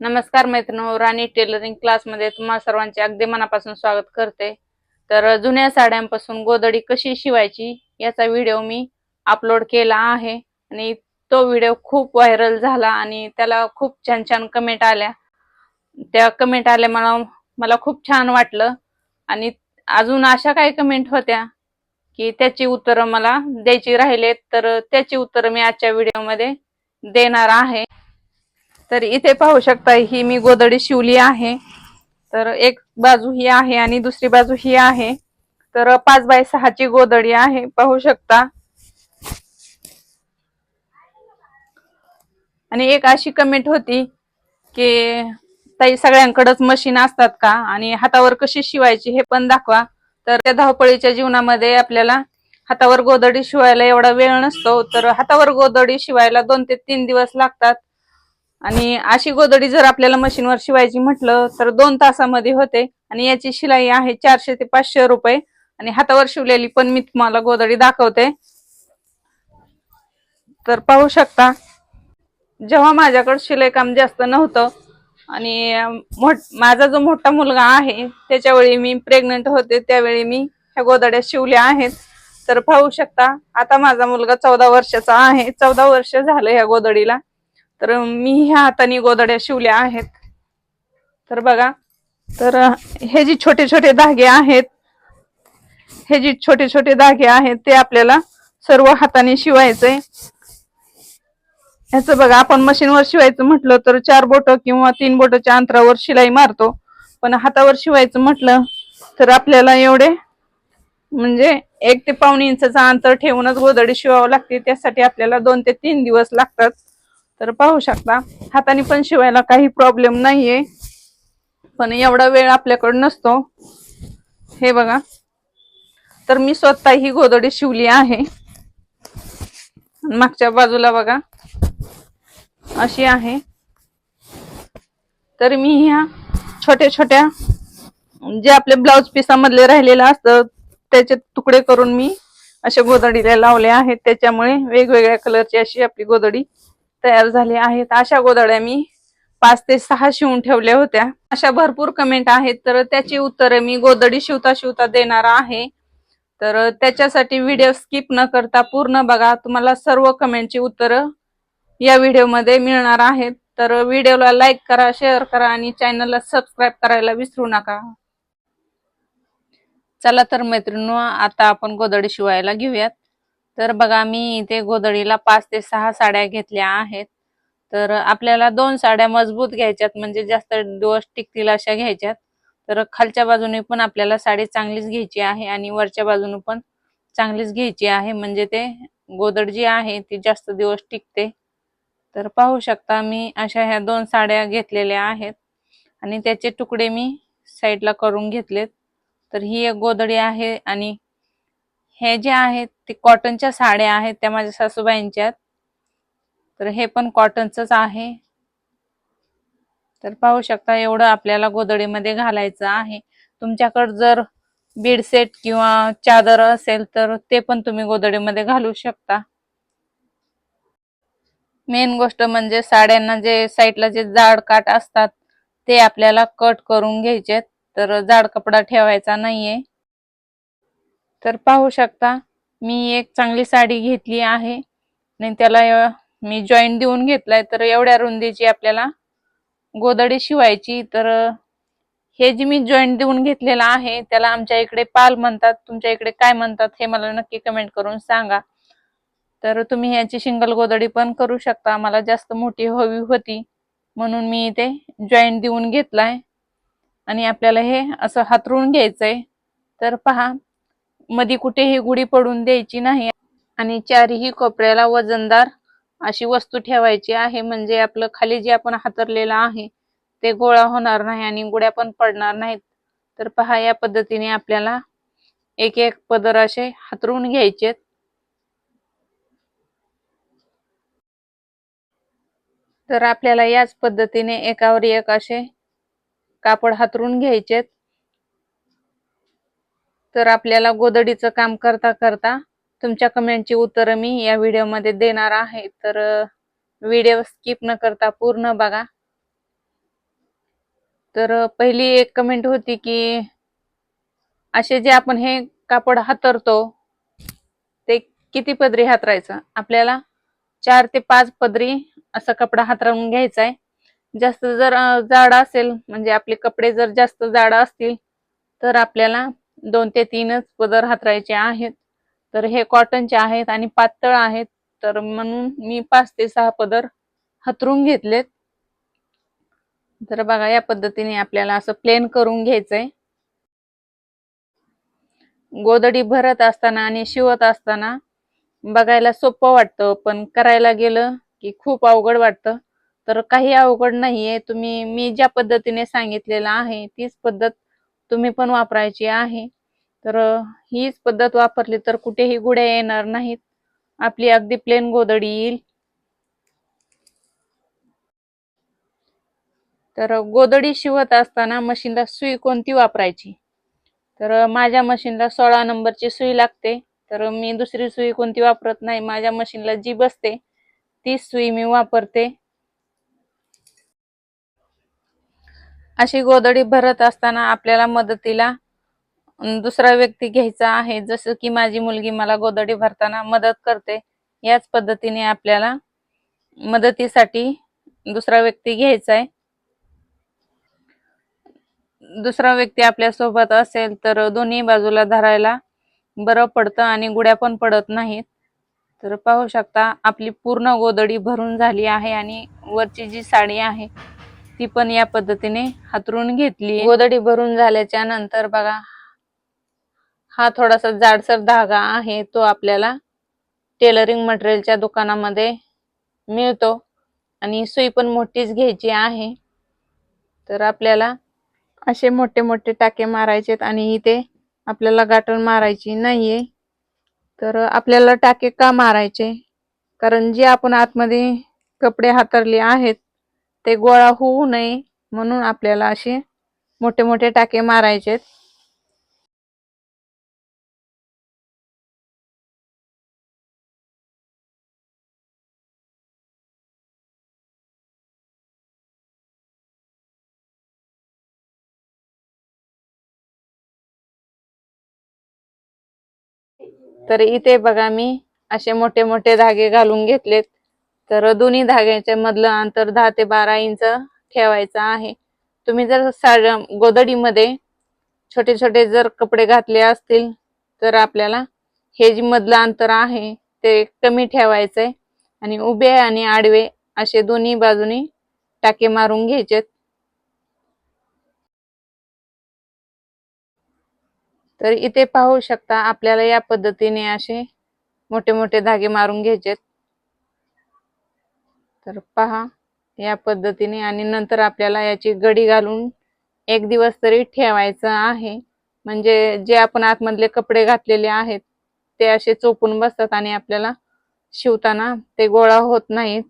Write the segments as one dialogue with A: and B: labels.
A: नमस्कार मैत्रिणी राणी टेलरिंग क्लासमध्ये तुम्हा सर्वांचे अगदी मनापासून स्वागत करते. तर जुन्या साड्यांपासून गोदडी कशी शिवायची याचा व्हिडिओ मी अपलोड केला आहे. आणि तो व्हिडिओ खूप व्हायरल झाला आणि त्याला खूप छान छान कमेंट आल्या. त्या कमेंट आल्या मला मला खूप छान वाटलं. आणि अजून अशा काही कमेंट होत्या की त्याची उत्तरं मला द्यायची राहिलेत. तर त्याची उत्तरं मी आजच्या व्हिडिओमध्ये देणार आहे. तर इथे पाहू शकता ही मी गोदडी शिवली आहे. तर एक बाजू ही आहे आणि दुसरी बाजू ही आहे. तर पाच बाय सहाची गोदडी आहे पाहू शकता. आणि एक अशी कमेंट होती की ताई सगळ्यांकडेच मशीन असतात का? आणि हातावर कशी शिवायची हे पण दाखवा. तर त्या धावपळीच्या जीवनामध्ये आपल्याला हातावर गोदडी शिवायला एवढा वेळ नसतो. तर हातावर गोदडी शिवायला दोन ते तीन दिवस लागतात. आणि अशी गोदडी जर आपल्याला मशीनवर शिवायची म्हटलं तर दोन तासामध्ये होते. आणि याची शिलाई आहे चारशे ते पाचशे रुपये. आणि हातावर शिवलेली पण मी तुम्हाला गोदडी दाखवते. तर पाहू शकता जेव्हा माझ्याकडे शिलाई काम जास्त नव्हतं आणि मोठ माझा जो मोठा मुलगा आहे त्याच्यावेळी मी प्रेग्नंट होते त्यावेळी मी ह्या गोदड्या शिवल्या आहेत. तर पाहू शकता आता माझा मुलगा चौदा वर्षाचा आहे. चौदा वर्ष झालं ह्या गोदडीला तर मी ह्या हाताने गोदड्या शिवल्या आहेत. तर बघा तर हे जे छोटे छोटे धागे आहेत हे जे छोटे छोटे धागे आहेत ते आपल्याला सर्व हाताने शिवायचे ह्याचं बघा आपण मशीनवर शिवायचं म्हटलं तर चार बोट किंवा तीन बोटाच्या अंतरावर शिलाई मारतो. पण हातावर शिवायचं म्हटलं तर आपल्याला एवढे म्हणजे एक ते पावणे इंचाचा अंतर ठेवूनच गोदडी शिवावं लागते. त्यासाठी आपल्याला दोन ते तीन दिवस लागतात. तर पाहू शकता हाताने पण शिवायला काही प्रॉब्लेम नाहीये. पण एवढा वेळ आपल्याकडे नसतो. हे बघा. तर मी स्वतः ही गोदडी शिवली आहे. मागच्या बाजूला बघा. अशी आहे. तर मी ह्या छोट्या छोट्या जे आपले ब्लाउज पिसामधले राहिलेलं असतं त्याचे तुकडे करून मी अशा गोदडीला लावले आहेत. त्याच्यामुळे वेगवेगळ्या कलरची अशी आपली गोदडी तयार झाले आहेत. अशा गोदड्या मी पाच ते सहा शिवून ठेवल्या होत्या. अशा भरपूर कमेंट आहेत. तर त्याची उत्तर मी गोदडी शिवता शिवता देणार आहे. तर त्याच्यासाठी व्हिडिओ स्किप न करता पूर्ण बघा. तुम्हाला सर्व कमेंटची उत्तरं या व्हिडिओमध्ये मिळणार आहेत. तर व्हिडिओला लाईक करा शेअर करा आणि चॅनलला सबस्क्राईब करायला विसरू नका. चला तर मैत्रिणी आता आपण गोधडी शिवायला घेऊयात. तर बघा मी इथे गोधडीला पाच ते सहा साड्या घेतल्या आहेत. तर आपल्याला दोन साड्या मजबूत घ्यायच्यात म्हणजे जास्त दिवस टिकतील अशा घ्यायच्यात. तर खालच्या बाजूने पण आपल्याला साडी चांगलीच घ्यायची आहे आणि वरच्या बाजूने पण चांगलीच घ्यायची आहे. म्हणजे ते गोदड जी आहे ती जास्त दिवस टिकते. तर पाहू शकता मी अशा ह्या दोन साड्या घेतलेल्या आहेत. आणि त्याचे तुकडे मी साईडला करून घेतलेत. तर ही एक गोदडी आहे आणि हे जे आहेत ते कॉटनच्या साड्या आहेत त्या माझ्या सासूबाईंच्या तर हे पण कॉटनचंच आहे. तर पाहू शकता एवढं आपल्याला गोदडीमध्ये घालायचं आहे. तुमच्याकडे जर बीड सेट किंवा चादर असेल तर ते पण तुम्ही गोदडीमध्ये घालू शकता. मेन गोष्ट म्हणजे साड्यांना जे साईडला जे जाड काट असतात ते आपल्याला कट करून घ्यायचे तर जाड कपडा ठेवायचा नाहीये. तर पाहू शकता मी एक चांगली साडी घेतली आहे. आणि त्याला मी जॉईंट देऊन घेतलाय. तर एवढ्या रुंदीची आपल्याला गोदडी शिवायची. तर हे जी मी जॉईंट देऊन घेतलेलं आहे त्याला आमच्या इकडे पाल म्हणतात. तुमच्या इकडे काय म्हणतात हे मला नक्की कमेंट करून सांगा. तर तुम्ही ह्याची शिंगल गोदडी पण करू शकता. मला जास्त मोठी हवी होती. म्हणून मी इथे जॉईंट देऊन घेतलाय. आणि आपल्याला हे असं हातरून घ्यायचंय. तर पहा मधी कुठेही गुढी पडून द्यायची नाही. आणि चारही कोपऱ्याला वजनदार अशी वस्तू ठेवायची आहे. म्हणजे आपलं खाली जे आपण हातरलेलं आहे ते गोळा होणार नाही आणि गुड्या पण पडणार नाहीत. तर पहा या पद्धतीने आपल्याला एक एक पदर असे हातरून घ्यायचेत. तर आपल्याला याच पद्धतीने एकावर एक असे कापड हातरून घ्यायचेत. तर आपल्याला गोदडीचं काम करता करता तुमच्या कमेंटची उत्तरं मी या व्हिडिओमध्ये देणार आहे. तर व्हिडिओ स्किप न करता पूर्ण बघा. तर पहिली एक कमेंट होती की असे जे आपण हे कापड हातरतो ते किती पदरी हातरायचं? आपल्याला चार ते पाच पदरी असा कपडा हातरवून घ्यायचा आहे जास्त जर जाड असेल म्हणजे आपले कपडे जर जास्त जाड असतील तर आपल्याला दोन ते तीनच पदर हातरायचे आहेत. तर हे कॉटनचे आहेत आणि पातळ आहेत. तर म्हणून मी पाच ते सहा पदर हातरून घेतलेत. तर बघा या पद्धतीने आपल्याला असं प्लेन करून घ्यायचंय. गोदडी भरत असताना आणि शिवत असताना बघायला सोपं वाटतं पण करायला गेलं की खूप अवघड वाटतं. तर काही अवघड नाहीये. तुम्ही मी ज्या पद्धतीने सांगितलेलं आहे तीच पद्धत तुम्ही पण वापरायची आहे. तर हीच पद्धत वापरली तर कुठेही गुड्या येणार नाहीत. आपली अगदी प्लेन गोदडी येईल. तर गोदडी शिवत असताना मशीनला सुई कोणती वापरायची? तर माझ्या मशीनला सोळा नंबरची सुई लागते. तर मी दुसरी सुई कोणती वापरत नाही. माझ्या मशीनला जी बसते तीच सुई मी वापरते. अशी गोदडी भरत असताना आपल्याला मदतीला दुसरा व्यक्ती घ्यायचा आहे. जसं की माझी मुलगी मला गोदडी भरताना मदत करते याच पद्धतीने आपल्याला मदतीसाठी दुसरा व्यक्ती घ्यायचा आहे. दुसरा व्यक्ती आपल्यासोबत असेल तर दोन्ही बाजूला धरायला बरं पडतं आणि गुड्या पण पडत नाहीत. तर पाहू शकता आपली पूर्ण गोदडी भरून झाली आहे आणि वरची जी साडी आहे ती पण या पद्धतीने हातरून घेतली. गोदडी भरून झाल्याच्यानंतर बघा हा थोडासा जाडसर धागा आहे तो आपल्याला टेलरिंग मटेरियलच्या दुकानामध्ये मिळतो आणि सुई पण मोठीच घ्यायची आहे. तर आपल्याला असे मोठे मोठे टाके मारायचेत आणि इथे आपल्याला गाठण मारायची नाहीये. तर आपल्याला टाके का मारायचे? कारण जे आपण आतमध्ये कपडे हातरले आहेत ते गोळा होऊ नये म्हणून आपल्याला असे मोठे मोठे टाके मारायचेत. तर इथे बघा मी असे मोठे मोठे धागे घालून घेतलेत. तर दोन्ही धाग्याच्या मधलं अंतर दहा ते बारा इंच ठेवायचं आहे. तुम्ही जर साड गोदडीमध्ये छोटे छोटे जर कपडे घातले असतील तर आपल्याला हे जे मधलं अंतर आहे ते कमी ठेवायचंय. आणि उभे आणि आडवे असे दोन्ही बाजूनी टाके मारून घ्यायचेत. तर इथे पाहू शकता आपल्याला या पद्धतीने असे मोठे मोठे धागे मारून घ्यायचेत. तर पहा या पद्धतीने आणि नंतर आपल्याला याची गडी घालून एक दिवस तरी ठेवायचं आहे. म्हणजे जे आपण आतमधले कपडे घातलेले आहेत ते असे चोपून बसतात आणि आपल्याला शिवताना ते गोळा होत नाहीत.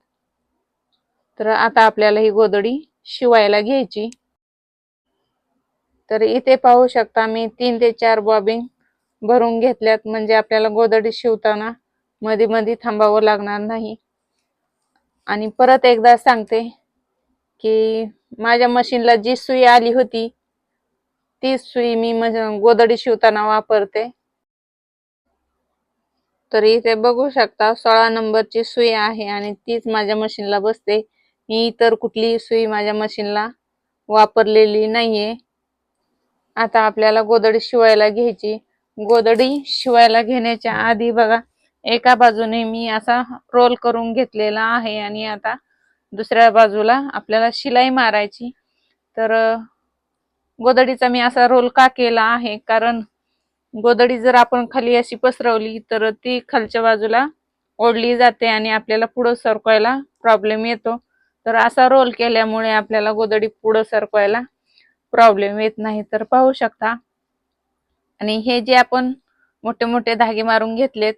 A: तर आता आपल्याला ही गोदडी शिवायला घ्यायची. तर इथे पाहू शकता मी तीन ते चार बॉबिंग भरून घेतल्यात. म्हणजे आपल्याला गोदडी शिवताना मध्ये मध्ये थांबावं लागणार नाही. आणि परत एकदा सांगते की माझ्या मशीनला जी सुई आली होती ती सुई मी गोदडी शिवताना वापरते. तर इथे बघू शकता सोळा नंबरची सुई आहे आणि तीच माझ्या मशीनला बसते. मी इतर कुठलीही सुई माझ्या मशीनला वापरलेली नाहीये. आता आपल्याला गोदडी शिवायला घ्यायची. गोदडी शिवायला घेण्याच्या आधी बघा एका बाजूने मी असा रोल करून घेतलेला आहे आणि आता दुसऱ्या बाजूला आपल्याला शिलाई मारायची. तर गोदडीचा मी असा रोल का केला आहे? कारण गोदडी जर आपण खाली अशी पसरवली तर ती खालच्या बाजूला ओढली जाते आणि आपल्याला पुढं सरकवायला प्रॉब्लेम येतो. तर असा रोल केल्यामुळे आपल्याला गोदडी पुढं सरकवायला प्रॉब्लेम येत नाही. तर पाहू शकता. आणि हे जे आपण मोठे मोठे धागे मारून घेतलेत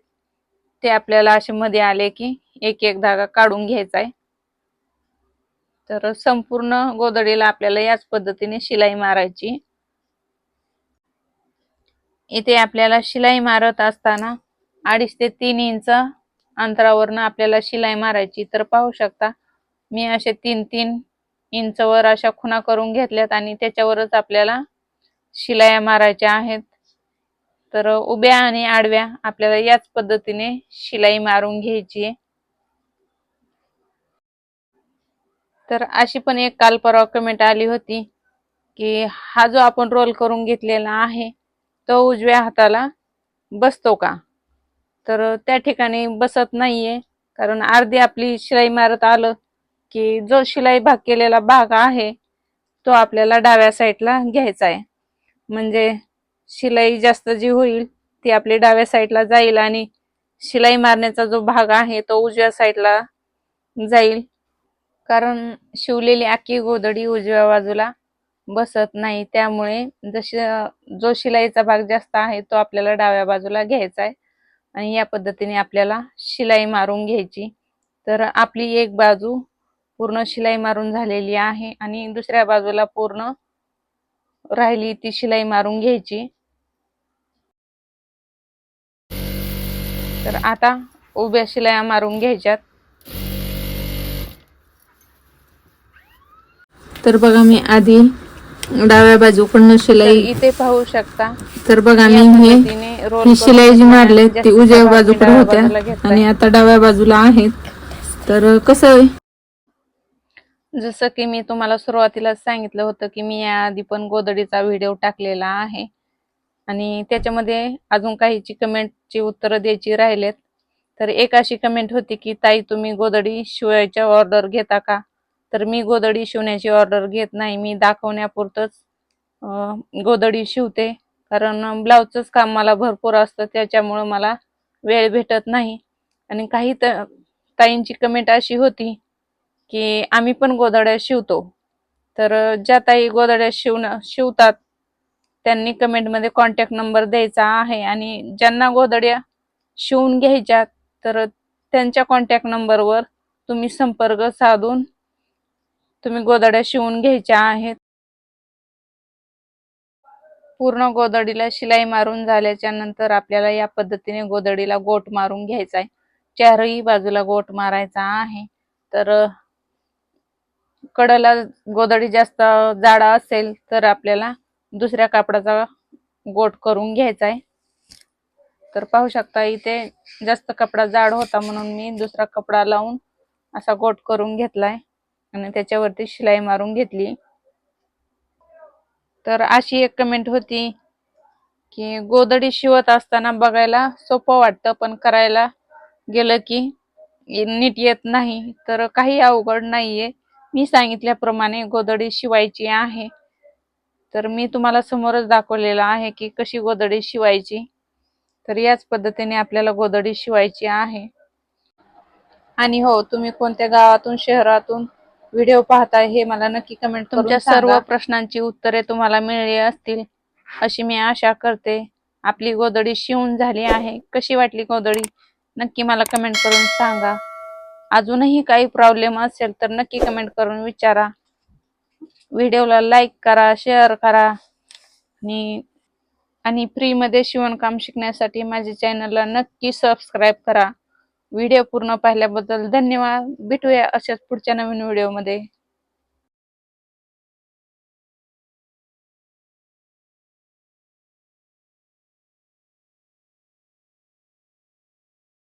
A: ते आपल्याला असे मध्ये आले की एक एक धागा काढून घ्यायचा आहे तर संपूर्ण गोदडीला आपल्याला याच पद्धतीने शिलाई मारायची. इथे आपल्याला शिलाई मारत असताना अडीच ते तीन इंच अंतरावरनं आपल्याला शिलाई मारायची. तर पाहू शकता मी असे तीन तीन इंचवर अशा खुणा करून घेतल्यात आणि त्याच्यावरच आपल्याला शिलाया मारायच्या आहेत. तर उभ्या आणि आडव्या आपल्याला याच पद्धतीने शिलाई मारून घ्यायची आहे. तर अशी पण एक काल परवा कमेंट आली होती की हा जो आपण रोल करून घेतलेला आहे तो उजव्या हाताला बसतो का? तर त्या ठिकाणी बसत नाहीये कारण अर्धी आपली शिलाई मारत आलं की जो शिलाई भाग केलेला भाग आहे तो आपल्याला डाव्या साईडला घ्यायचा आहे. म्हणजे शिलाई जास्त जी होईल ती आपली डाव्या साईडला जाईल आणि शिलाई मारण्याचा जो भाग आहे तो उजव्या साईडला जाईल. कारण शिवलेली आखी गोधडी उजव्या बाजूला बसत नाही. त्यामुळे जशी जो शिलाईचा भाग जास्त आहे तो आपल्याला डाव्या बाजूला घ्यायचा आहे. आणि या पद्धतीने आपल्याला शिलाई मारून घ्यायची. तर आपली एक बाजू पूर्ण शिलाई मारून झालेली आहे आणि दुसऱ्या बाजूला पूर्ण राहिली ती शिलाई मारून घ्यायची. तर आता उभ्या शिलाया मारून घ्यायच्यात
B: तर बघा मी आधी डाव्या बाजूकडनं शिलाई
A: इथे पाहू शकता
B: तर बघा मी हे शिलाई जी. मारली ती उजव्या बाजूकडे होत्या. आणि आता डाव्या बाजूला आहेत तर कसं आहे
A: जसं की मी तुम्हाला सुरुवातीला सांगितलं होतं की मी याआधी पण गोदडीचा व्हिडिओ टाकलेला आहे आणि त्याच्यामध्ये अजून काहीची कमेंटची उत्तरं द्यायची राहिलेत. तर एक अशी कमेंट होती की ताई तुम्ही गोदडी शिवायच्या ऑर्डर घेता का? तर मी गोदडी शिवण्याची ऑर्डर घेत नाही. मी दाखवण्यापुरतंच गोदडी शिवते. कारण ब्लाऊजचंच काम मला भरपूर असतं त्याच्यामुळं मला वेळ भेटत नाही. आणि काही त ताईंची कमेंट अशी होती की आम्ही पण गोदड्या शिवतो. तर ज्या ताई गोदड्या शिवणं शिवतात त्यांनी कमेंटमध्ये कॉन्टॅक्ट नंबर द्यायचा आहे. आणि ज्यांना गोदड्या शिवून घ्यायच्या तर त्यांच्या कॉन्टॅक्ट नंबरवर तुम्ही संपर्क साधून तुम्ही गोधड्या शिवून घ्यायच्या आहेत. पूर्ण गोदडीला शिलाई मारून झाल्याच्यानंतर आपल्याला या पद्धतीने गोदडीला गोट मारून घ्यायचा आहे. चारही बाजूला गोट मारायचा आहे. तर कडला गोदडी जास्त जाडा असेल तर आपल्याला दुसऱ्या कापडाचा गोट करून घ्यायचा आहे. तर पाहू शकता इथे जास्त कपडा जाड होता म्हणून मी दुसरा कपडा लावून असा गोट करून घेतलाय. आणि त्याच्यावरती शिलाई मारून घेतली. तर अशी एक कमेंट होती की गोदडी शिवत असताना बघायला सोपं वाटतं पण करायला गेलं की नीट येत नाही. तर काही अवघड नाहीये. मी सांगितल्याप्रमाणे गोदडी शिवायची आहे. तर मी तुम्हाला समोरच दाखवलेलं आहे की कशी गोदडी शिवायची. तर याच पद्धतीने आपल्याला गोदडी शिवायची आहे. आणि हो तुम्ही कोणत्या गावातून शहरातून व्हिडिओ पाहताय हे मला नक्की कमेंट तुमच्या सर्व प्रश्नांची उत्तरे तुम्हाला मिळली असतील अशी मी आशा करते. आपली गोदडी शिवून झाली आहे. कशी वाटली गोदडी नक्की मला कमेंट करून सांगा. अजूनही काही प्रॉब्लेम असेल तर नक्की कमेंट करून विचारा. व्हिडिओला लाईक करा शेअर करा. आणि आणि फ्रीमध्ये शिवणकाम शिकण्यासाठी माझ्या चॅनलला नक्की सबस्क्राईब करा. व्हिडिओ पूर्ण पाहिल्याबद्दल धन्यवाद. भेटूया अशाच पुढच्या नवीन व्हिडिओमध्ये.